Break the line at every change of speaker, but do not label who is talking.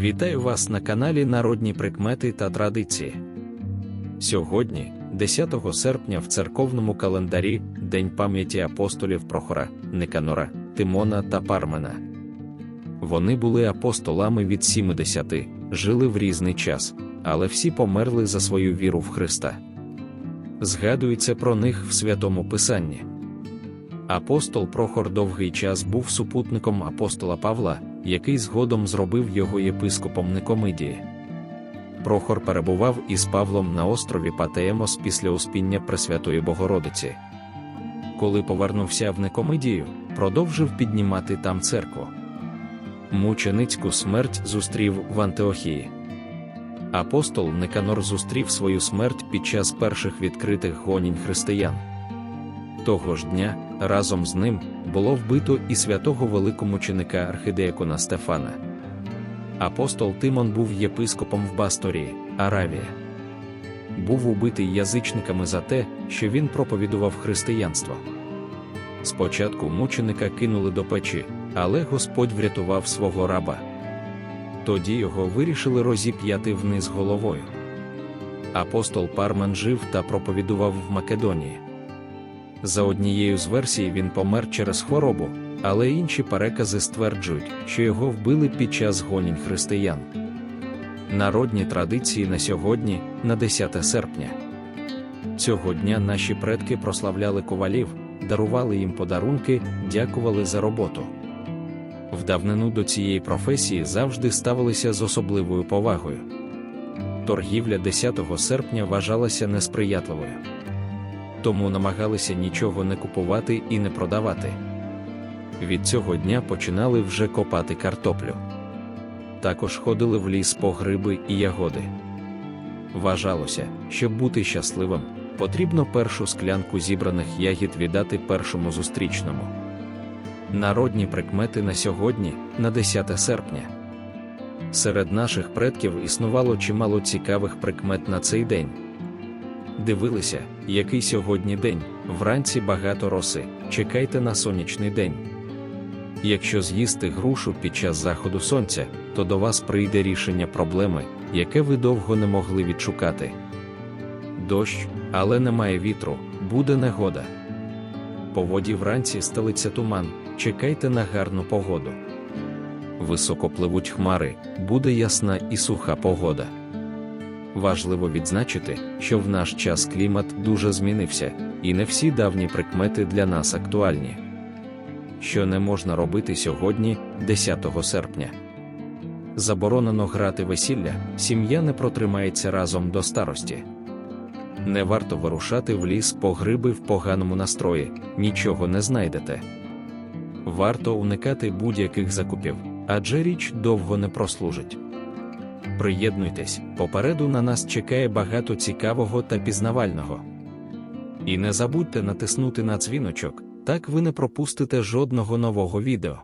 Вітаю вас на каналі Народні прикмети та традиції. Сьогодні, 10 серпня, в церковному календарі День пам'яті апостолів Прохора, Никанора, Тимона та Пармена. Вони були апостолами від 70, жили в різний час, але всі померли за свою віру в Христа. Згадується про них в Святому Писанні. Апостол Прохор довгий час був супутником апостола Павла, який згодом зробив його єпископом Никомидії. Прохор перебував із Павлом на острові Патеємос після успіння Пресвятої Богородиці. Коли повернувся в Никомидію, продовжив піднімати там церкву. Мученицьку смерть зустрів в Антиохії. Апостол Никанор зустрів свою смерть під час перших відкритих гонінь християн. Того ж дня разом з ним було вбито і святого великомученика архидеякона Стефана. Апостол Тимон був єпископом в Басторії, Аравія. Був убитий язичниками за те, що він проповідував християнство. Спочатку мученика кинули до печі, але Господь врятував свого раба. Тоді його вирішили розіп'яти вниз головою. Апостол Пармен жив та проповідував в Македонії. За однією з версій він помер через хворобу, але інші перекази стверджують, що його вбили під час гонінь християн. Народні традиції на сьогодні, на 10 серпня. Цього дня наші предки прославляли ковалів, дарували їм подарунки, дякували за роботу. В давнину до цієї професії завжди ставилися з особливою повагою. Торгівля 10 серпня вважалася несприятливою тому намагалися нічого не купувати і не продавати. Від цього дня починали вже копати картоплю. Також ходили в ліс по гриби і ягоди. Вважалося, щоб бути щасливим, потрібно першу склянку зібраних ягід віддати першому зустрічному. Народні прикмети на сьогодні, на 10 серпня. Серед наших предків існувало чимало цікавих прикмет на цей день. Дивилися, який сьогодні день, вранці багато роси, чекайте на сонячний день. Якщо з'їсти грушу під час заходу сонця, то до вас прийде рішення проблеми, яке ви довго не могли відшукати. Дощ, але немає вітру, буде негода. По воді вранці стелиться туман, чекайте на гарну погоду. Високо пливуть хмари, буде ясна і суха погода. Важливо відзначити, що в наш час клімат дуже змінився, і не всі давні прикмети для нас актуальні. Що не можна робити сьогодні, 10 серпня. Заборонено грати весілля, сім'я не протримається разом до старості. Не варто вирушати в ліс по гриби в поганому настрої, нічого не знайдете. Варто уникати будь-яких закупів, адже річ довго не прослужить. Приєднуйтесь, попереду на нас чекає багато цікавого та пізнавального. І не забудьте натиснути на дзвіночок, так ви не пропустите жодного нового відео.